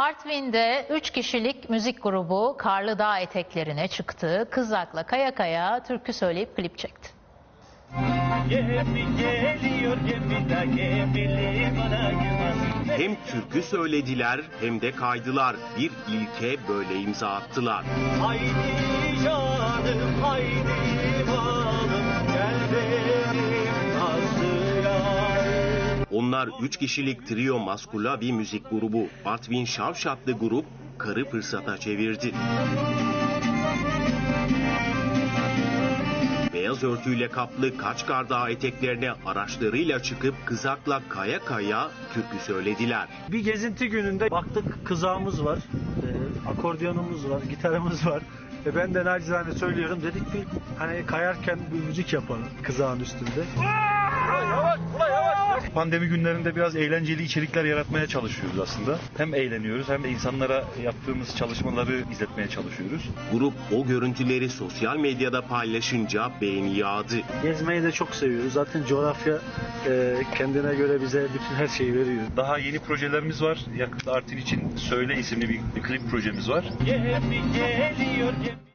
Artvin'de 3 kişilik müzik grubu Karlı Dağ eteklerine çıktı. Kızakla kaya kaya türkü söyleyip klip çekti. Gemi geliyor gemide gemili bana girmez. Hem türkü söylediler hem de kaydılar. Bir ilke böyle imza attılar. Haydi canım haydi balım Onlar üç kişilik trio maskula bir müzik grubu. Artvin Şavşatlı grup karı fırsata çevirdi. Beyaz örtüyle kaplı Kaçkar Dağı eteklerine araçlarıyla çıkıp kızakla kaya kaya türkü söylediler. Bir gezinti gününde baktık kızağımız var, e, akordiyonumuz var, gitarımız var. E ben de nacizane söylüyorum dedik bir hani kayarken bir müzik yapalım kızağın üstünde. Pandemi günlerinde biraz eğlenceli içerikler yaratmaya çalışıyoruz aslında. Hem eğleniyoruz hem de insanlara yaptığımız çalışmaları izletmeye çalışıyoruz. Grup o görüntüleri sosyal medyada paylaşınca beğeni yağdı. Gezmeyi de çok seviyoruz. Zaten coğrafya e, kendine göre bize bütün her şeyi veriyor. Daha yeni projelerimiz var. Yakında Artvin için Söyle isimli bir, bir klip projemiz var. Gemi geliyor gemi